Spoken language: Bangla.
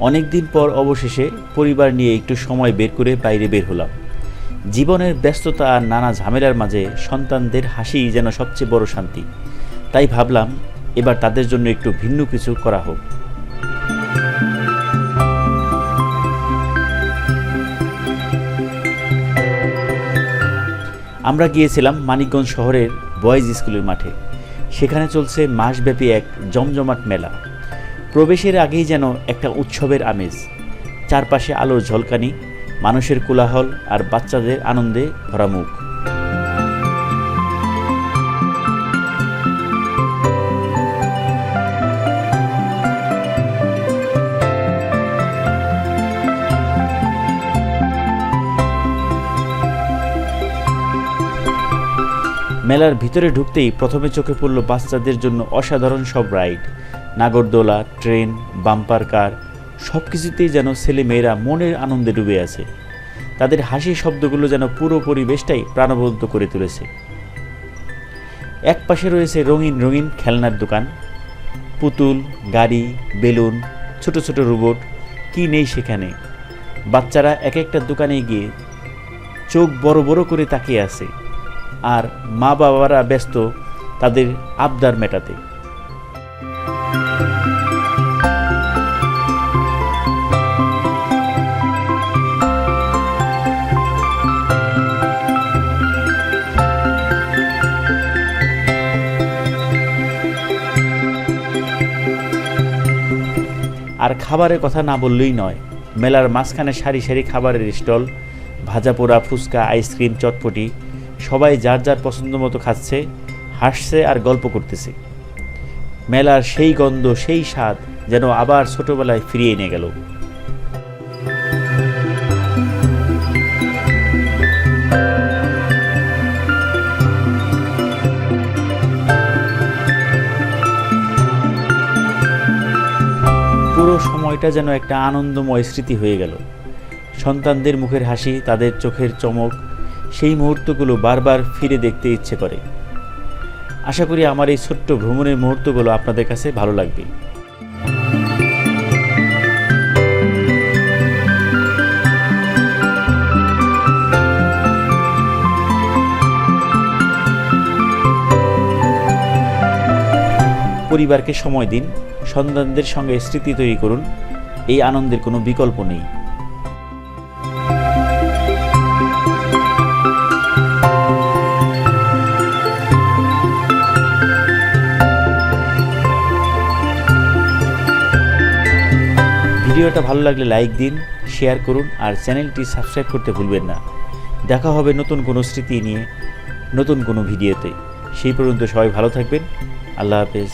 অনেক দিন পর অবশেষে পরিবার নিয়ে একটু সময় বের করে বাইরে বের হলাম। জীবনের ব্যস্ততা আর নানা ঝামেলার মাঝে সন্তানদের হাসি যেন সবচেয়ে বড় শান্তি। তাই ভাবলাম, এবার তাদের জন্য একটু ভিন্ন কিছু করা হোক। আমরা গিয়েছিলাম মানিকগঞ্জ শহরের বয়েজ স্কুলের মাঠে। সেখানে চলছে মাসব্যাপী এক জমজমাট মেলা। প্রবেশের আগেই যেন একটা উৎসবের আমেজ। চারপাশে আলোর ঝলকানি, মানুষের কোলাহল আর বাচ্চাদের আনন্দে ভরা মুখ। মেলার ভিতরে ঢুকতেই প্রথমে চোখে পড়ল বাচ্চাদের জন্য অসাধারণ সব রাইড। নাগরদোলা, ট্রেন, বাম্পার কার সব কিছুতেই যেন ছেলে মেয়েরা মনের আনন্দে ডুবে আছে। তাদের হাসি শব্দগুলো যেন পুরো পরিবেশটাই প্রাণবন্ত করে তুলেছে। এক পাশে রয়েছে রঙিন রঙিন খেলনার দোকান। পুতুল, গাড়ি, বেলুন, ছোট ছোট রোবট, কি নেই সেখানে? বাচ্চারা এক একটা দোকানে গিয়ে চোখ বড় বড় করে তাকিয়ে আছে। আর মা বাবারা ব্যস্ত তাদের আবদার মেটাতে। আর খাবারের কথা না বললেই নয়। মেলার মাঝখানে সারি সারি খাবারের স্টল ভাজা পোড়া ফুচকা, আইসক্রিম, চটপটি, সবাই যার যার পছন্দ মতো খাচ্ছে, হাসছে আর গল্প করতেছে। মেলার সেই গন্ধ, সেই স্বাদ যেন আবার ছোটবেলায় ফিরিয়ে এনে গেল। সময়টা যেন একটা আনন্দময় স্মৃতি হয়ে গেল। সন্তানদের মুখের হাসি, তাদের চোখের চমক, সেই মুহূর্তগুলো বারবার ফিরে দেখতে ইচ্ছে করে। আশা করি আমার এই ছোট্ট ভ্রমণের মুহূর্তগুলো আপনাদের কাছে ভালো লাগবে। পরিবারকে সময় দিন। সন্তানদের সঙ্গে স্মৃতি তৈরি করুন। এই আনন্দের কোনো বিকল্প নেই। ভিডিওটা ভালো লাগলে লাইক দিন, শেয়ার করুন আর চ্যানেলটি সাবস্ক্রাইব করতে ভুলবেন না। দেখা হবে নতুন কোনো স্মৃতি নিয়ে, নতুন কোনো ভিডিওতে। সেই পর্যন্ত সবাই ভালো থাকবেন। আল্লাহ হাফেজ।